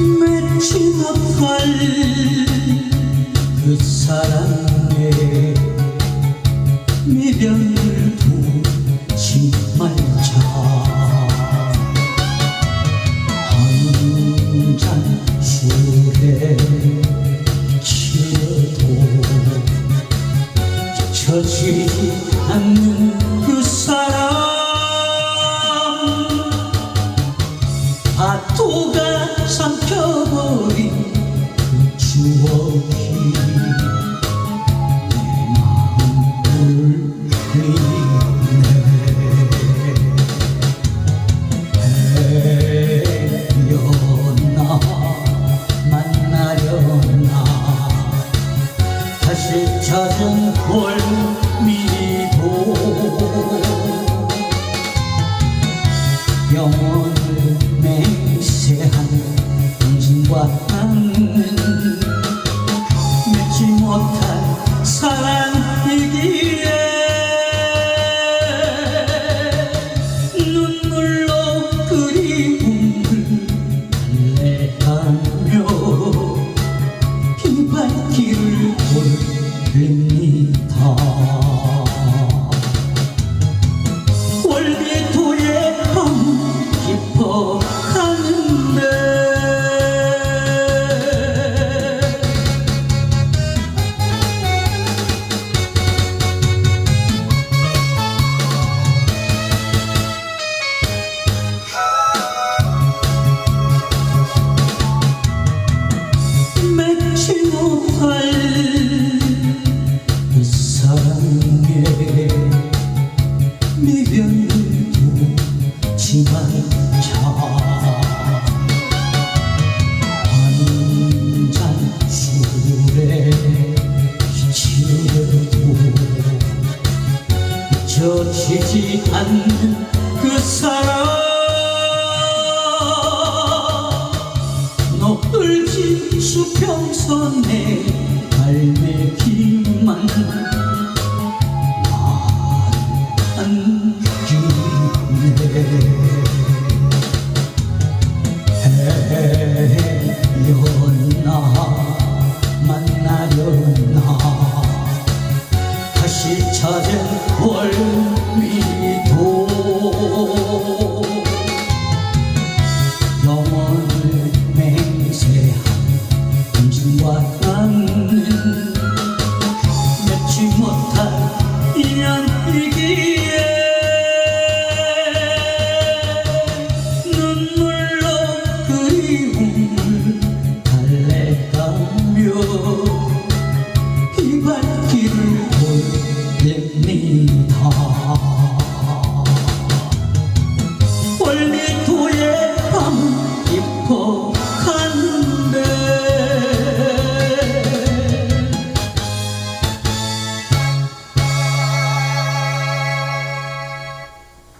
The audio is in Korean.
못할 그 사랑의 미련을 두지 말자. 한 잔 술에 취해도 젖지 않는 그 사람. 파도가 삼켜버린 그 추억이 내 마음 울리네. 헤어나 만나려나 다시 찾은 골 달래가며 그 사랑 너을진 수평선에 갈매기만 다시 찾은